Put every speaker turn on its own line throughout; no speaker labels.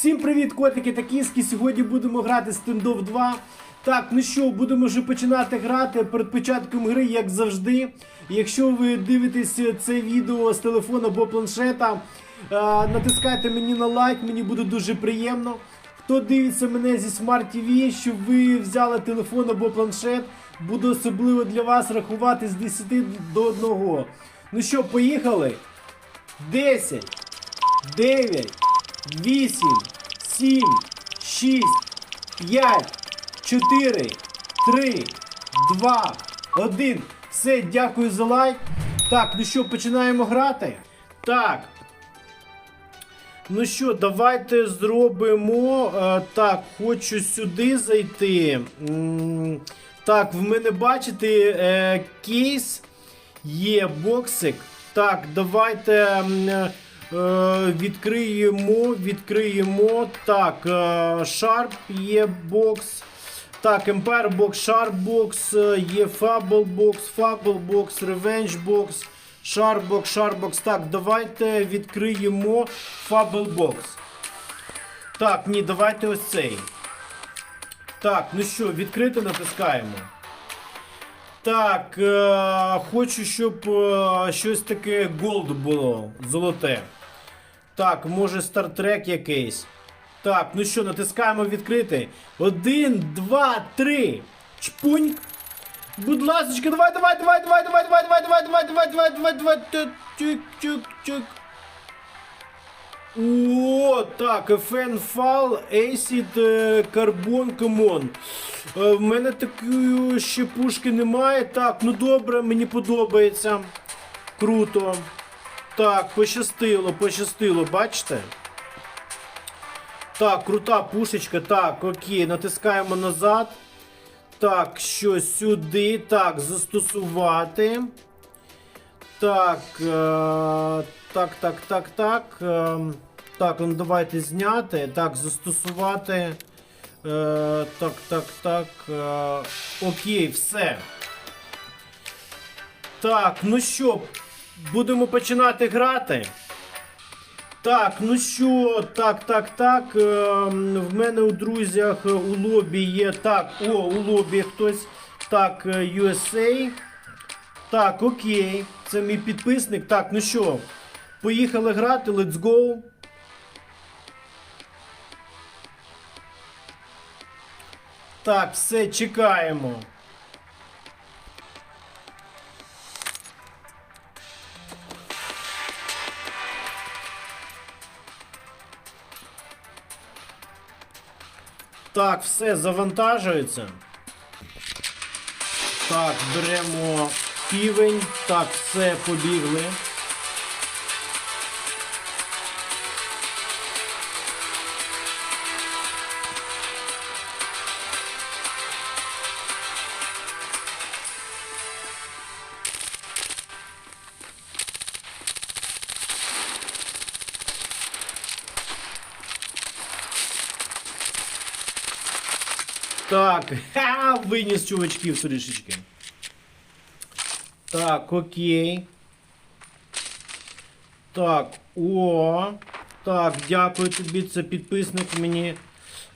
Всім привіт, котики та кіски. Сьогодні будемо грати стендов 2. Так, ну що, будемо вже починати грати перед початком гри, як завжди. Якщо ви дивитесь це відео з телефона або планшета, е, натискайте мені на лайк, мені буде дуже приємно. Хто дивиться мене зі Smart TV, щоб ви взяли телефон або планшет, буду особливо для вас рахувати з 10 до 1. Ну що, поїхали? 10, 9, 8, 7, 6, 5, 4, 3, 2, 1. Все, дякую за лайк. Так, ну що, починаємо грати? Так. Ну що, давайте зробимо. е, так, хочу сюди зайти. Так, в мене бачите е, кейс є боксик. Так, давайте е, відкриємо, відкриємо. Так, е, Sharp є бокс. Так, Empire Box, Sharp Box, е, є Fable Box, Fable Box, Revenge Box, Sharp Box, Sharp Box. Так, давайте відкриємо Fable Box. Так, ні, давайте ось цей. Так, ну що, відкрити натискаємо. Так, е, хочу, щоб е, щось таке голд було, золоте. Так, може стартрек якийсь. Так, ну що, натискаємо відкрити. Один, два, три. Чпуньк. Будь ласка, давай, давай, давай, давай, давай, давай, давай, давай, давай, давай, давай, давай, давай, тюк, тюк, тюк, тюк. О, так, Fall, Acid, е, Carbon, Common. Е, В мене такої ще пушки немає. Так, ну добре, мені подобається. Круто. Так, пощастило, пощастило, бачите? Так, крута пушечка. Так, окей, натискаємо назад. Так, що сюди. Так, застосувати. Так, е, так, так, так, так. Е, так, ну давайте зняти. Так, застосувати. Е, так, так, так. Е, окей, все. Так, ну що, будемо починати грати. Так, ну що, так, так, так. е, в мене у друзях е, у лобі є. Так, о, у лобі хтось. Так, е, USA. Так, окей. Це мій підписник. Так, ну що, поїхали грати, let's go. Так, все, чекаємо. Так, все завантажується. Так, беремо півень. Так, все, побігли. Так, ха, виніс чувачків трішечки. Так, окей. Так, о. Так, дякую тобі, це підписник мені.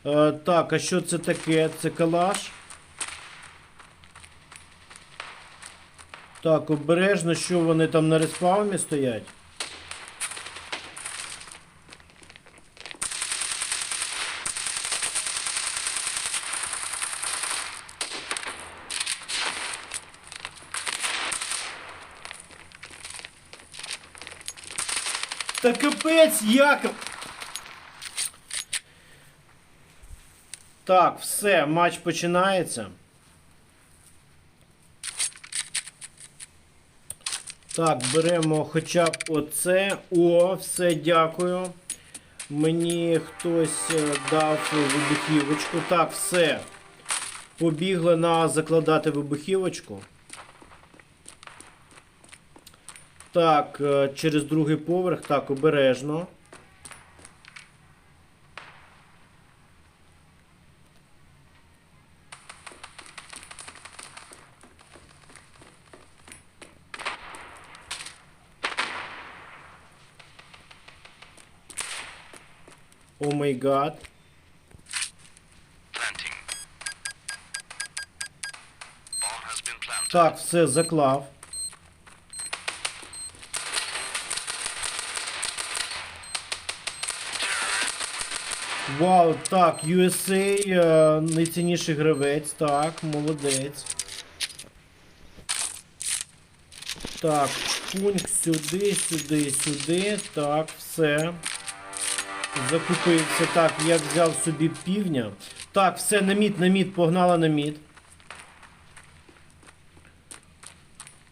Е, так, а що це таке? Це калаш. Так, обережно, що вони там на респаумі стоять. Та капець як. Так, все, матч починається. Так, беремо хоча б оце. О, все, дякую. Мені хтось е, дав вибухівочку. Так, все. Побігли на закладати вибухівочку. Так, е, через другий поверх. Так, обережно. О май гад. Так, все, заклав. Вау, так, USA, е, найцінніший гравець, так, молодець. Так, пункт сюди, сюди, сюди. Так, все. Закупився. Так, я взяв собі півня. Так, все, на мід, на мід, погнала на мід.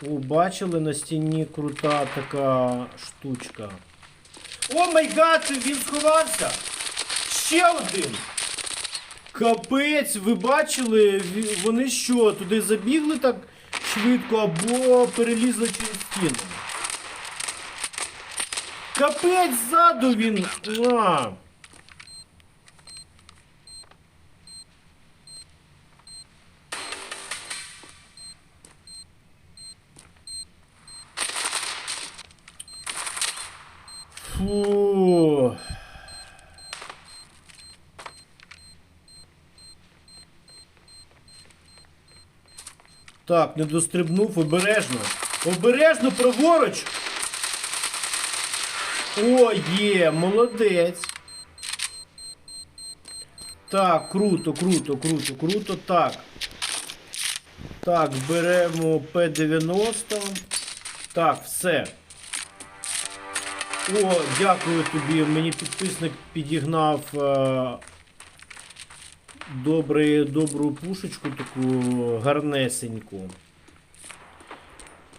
О, бачили на стіні крута така штучка. О май гад, він сховався! Ще один! Капець, ви бачили? Вони що, туди забігли так швидко або перелізли через стіну? Капець ззаду він! А. Фу. Так, не дострибнув, обережно. Обережно, праворуч. О, є, молодець. Так, круто, круто, круто, круто. Так. Так, беремо П-90. Так, все. О, дякую тобі. Мені підписник підігнав е, добрий, добру пушечку таку гарнесеньку.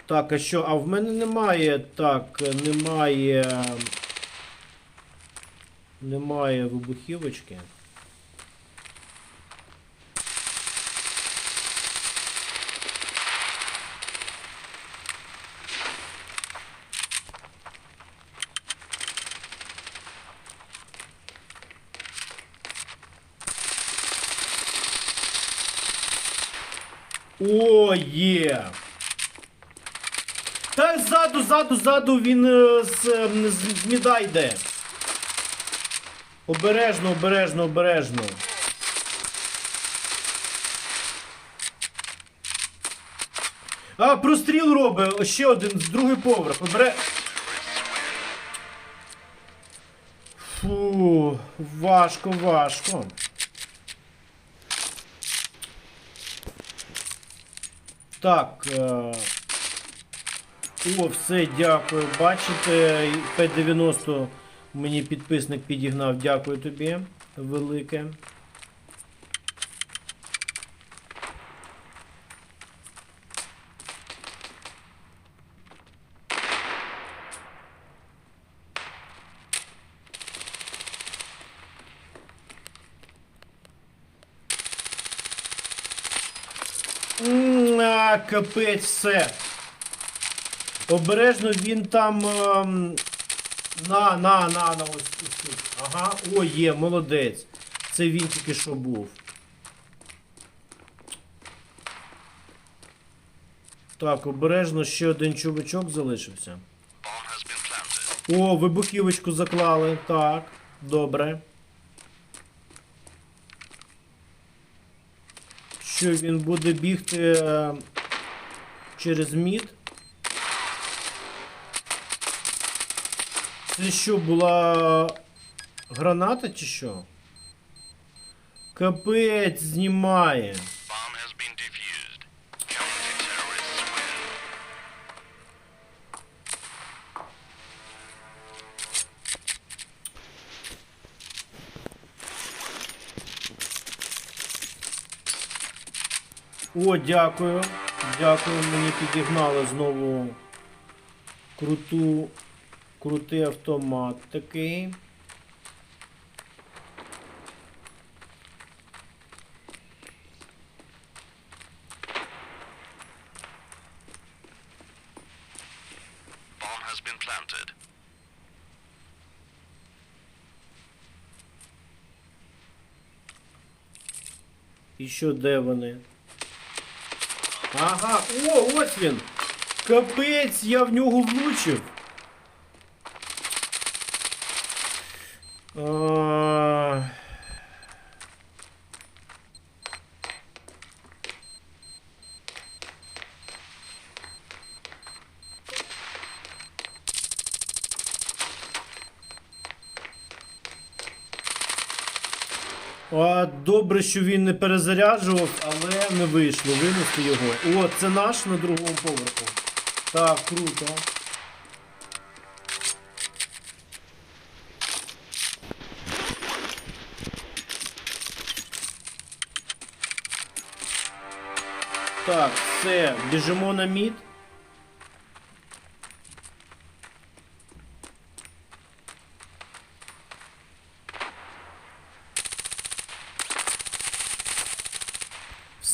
Так, а що? А в мене немає. Так, немає. Немає вибухівочки. О, є! Так, ззаду, ззаду, ззаду він е, з, е, з, з міда йде. Обережно, обережно, обережно. А, простріл робить. Ще один, з другий поверх. Обере... Фу, важко, важко. Так. Е... О, все, дякую. Бачите, П-90 мені підписник підігнав. Дякую тобі. Велике. М, капець, все. Обережно він там. ем, на, на, на, на, ось, тут. Ага, о, є, молодець. Це він тільки що був. Так, обережно ще один чувачок залишився. О, вибухівочку заклали. Так, добре. Що він буде бігти е, через мід? Це що, була граната чи що? Капець знімає. О, дякую. Дякую, мені підігнали знову круту, крутий автомат такий. І що де вони? Ага, о, ось він! Капець, я в нього влучив. А, А, добре, що він не перезаряджував, але не вийшло винести його. О, це наш на другому поверху. Так, круто. Так, все, біжимо на мід.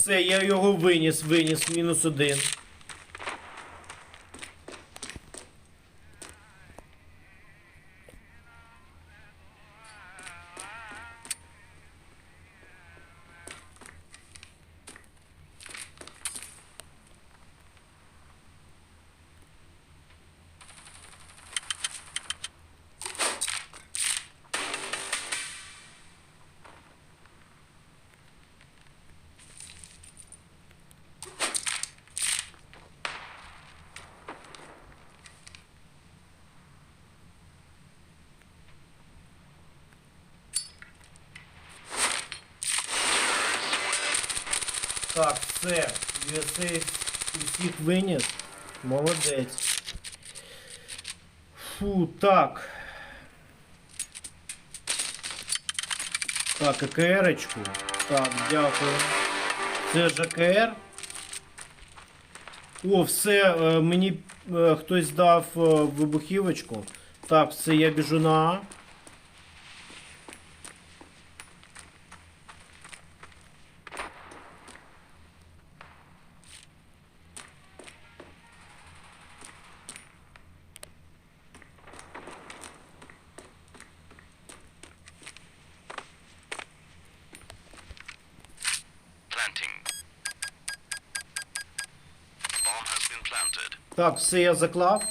Все, я його виніс, виніс, мінус один. Так, все. USA усіх виніс. Молодець. Фу, так. Так, АКР-очку. Так, дякую. Це ж АКР. О, все, е, мені е, хтось дав е, вибухівочку. Так, все, я біжу на А. Так, все я заклав.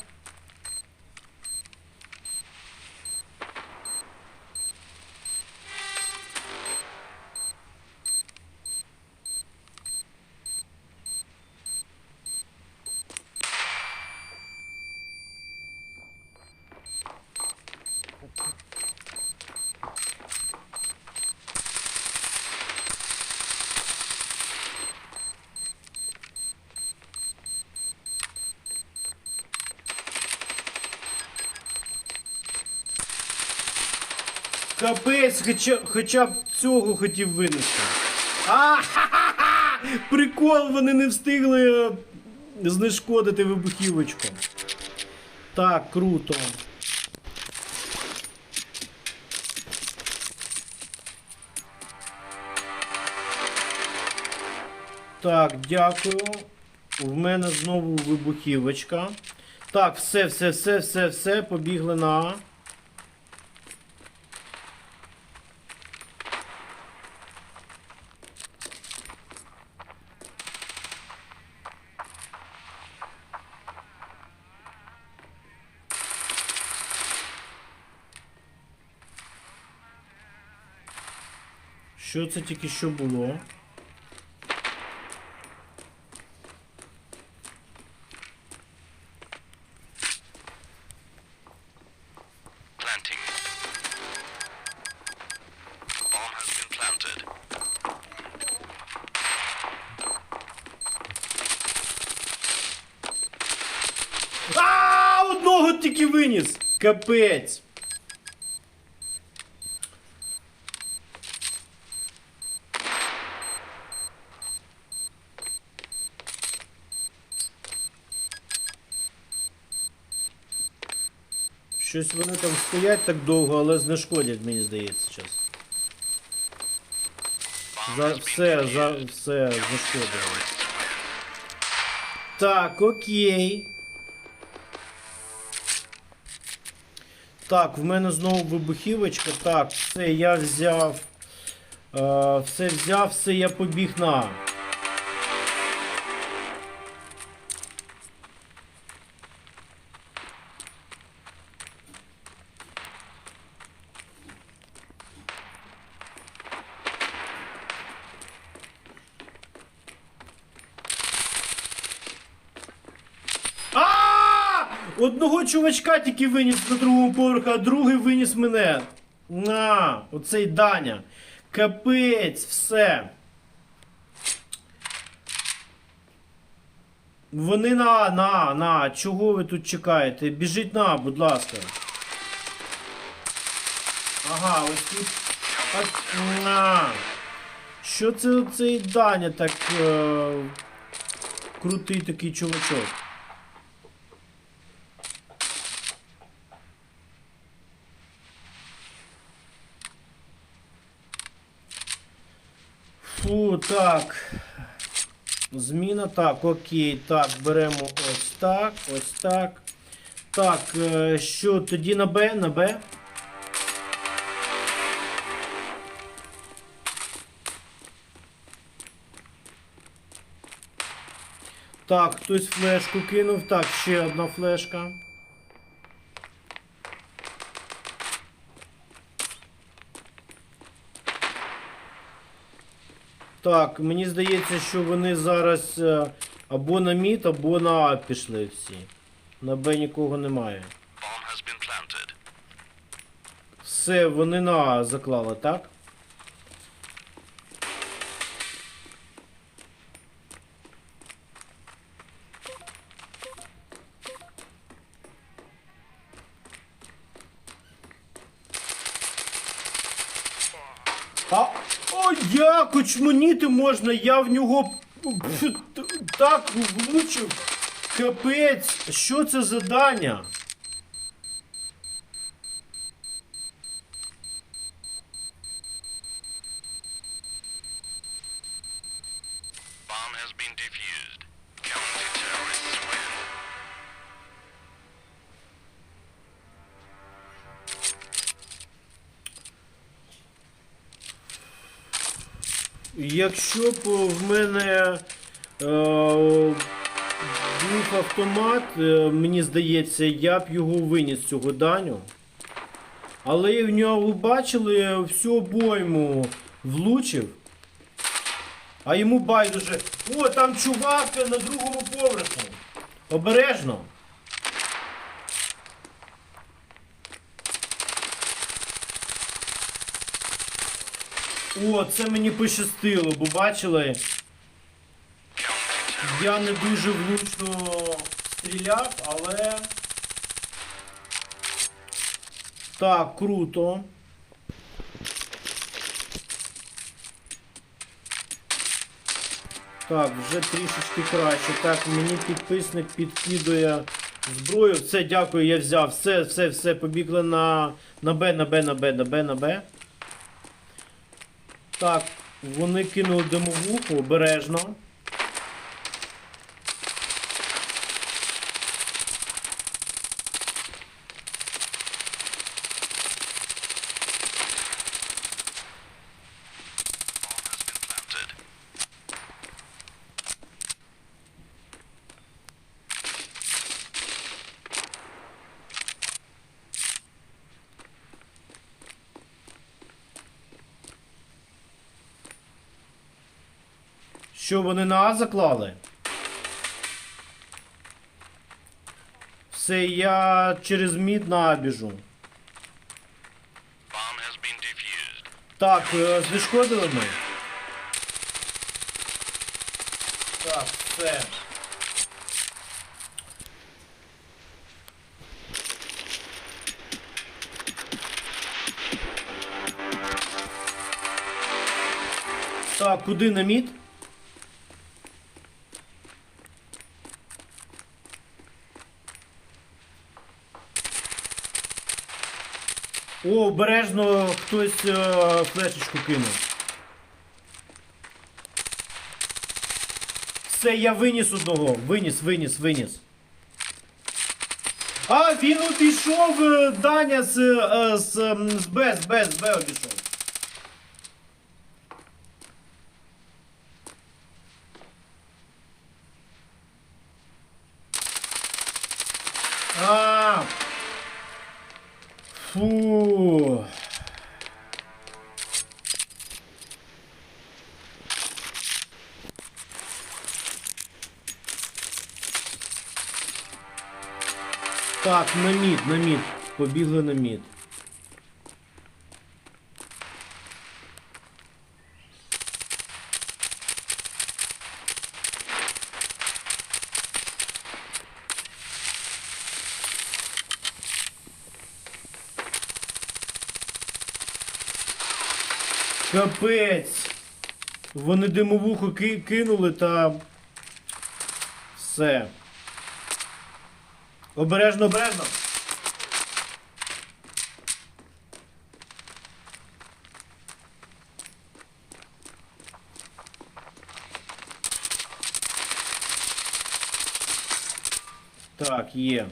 Капець, хоча, хоча б цього хотів винести. А, ха-ха-ха! Прикол, вони не встигли е, знешкодити вибухівочку. Так, круто. Так, дякую. В мене знову вибухівочка. Так, все, все, все, все, все, побігли на Що це тільки що було?
Planting. Bomb has been planted.
А, одного тільки виніс! Капець! Щось вони там стоять так довго, але знешкодять, мені здається, зараз. За все, за все знешкодили. Так, окей. Так, в мене знову вибухівочка. Так, все, я взяв. Е, все взяв, все, я побіг на. Одного чувачка тільки виніс на другому поверху, а другий виніс мене. На, оцей Даня. Капець, все. Вони на, на, на. Чого ви тут чекаєте? Біжіть на, будь ласка. Ага, ось тут. А, на. Що це цей Даня так е, крутий такий чувачок? Фу, так. Зміна, так, окей. Так, беремо ось так, ось так. Так, е, що тоді на Б, на Б? Так, хтось флешку кинув. Так, ще одна флешка. Так, мені здається, що вони зараз е, або на мід, або на А пішли всі. На Б нікого немає. Все, вони на А заклали, так? Як можна? Я в нього так влучив. Капець, що це за Даня? Якщо б в мене е, був автомат, е, мені здається, я б його виніс цього даню. Але в нього бачили всю обойму влучив. А йому байдуже. О, там чувак на другому поверху. Обережно. О, це мені пощастило, бо бачили. Я не дуже влучно стріляв, але. Так, круто. Так, вже трішечки краще. Так, мені підписник підкидує зброю. Все, дякую, я взяв. Все, все, все, побігли на, на Б, на Б, на Б, на Б, на Б. Так, вони кинули димовуху, обережно. Що вони на А заклали? Все, я через мід на А біжу. Так, е, знешкодили ми. Так, все. Так, куди на мід? О, обережно хтось е, флешечку кинув. Все, я виніс одного. Виніс, виніс, виніс. А, він обійшов е, Даня з, е, з, з Б, з Б, з Б обійшов. Так, на мід, на мід. Побігли на мід. Капець! Вони димовуху кинули та все. Обережно, обережно. Так, є.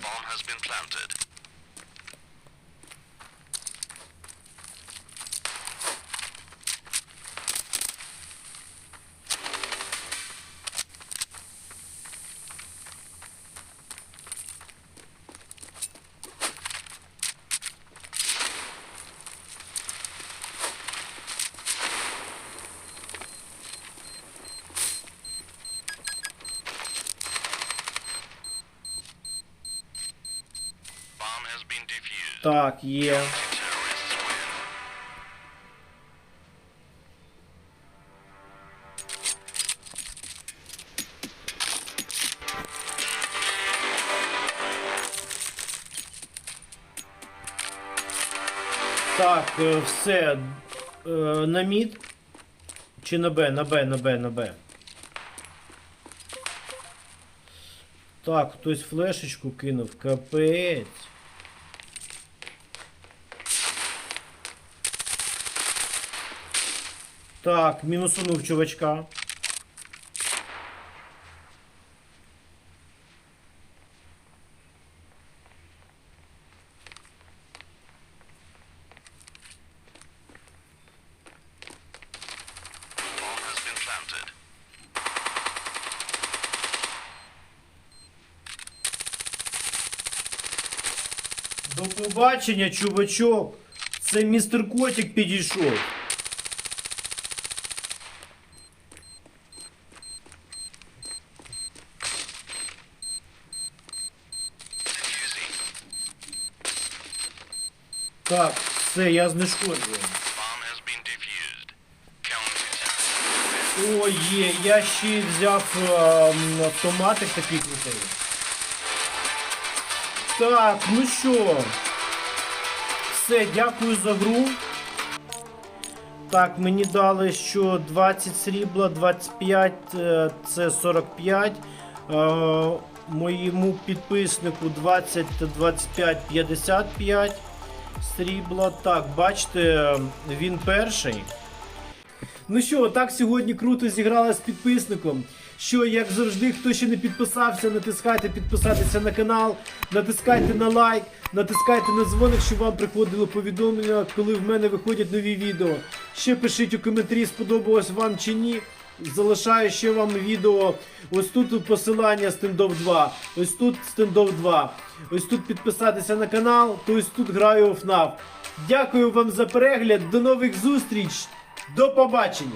Так, є. Так, е, все. Е, На мід. Чи на Б, на Б, на Б, на Б. Так, хтось флешечку кинув. Капець. Так, мінусунув чувачка. До побачення, чувачок. Це містер Котик підійшов.
Defusing.
Так, все, я знешкоджую. О, є, я ще взяв ем, автоматик такий крутий. Так, ну що. Все, дякую за гру. Так, мені дали, що 20 срібла, 25 е, це 45. Е, моєму підписнику 20, 25, 55 срібла. Так, бачите, він перший. Ну що, так сьогодні круто зіграла з підписником. Що, як завжди, хто ще не підписався, натискайте підписатися на канал, натискайте на лайк, натискайте на дзвоник, щоб вам приходило повідомлення, коли в мене виходять нові відео. Ще пишіть у коментарі, сподобалось вам чи ні. Залишаю ще вам відео. Ось тут посилання стендов 2, ось тут стендов 2, ось тут підписатися на канал, то ось тут граю у ФНАФ. Дякую вам за перегляд, до нових зустріч! До побачення!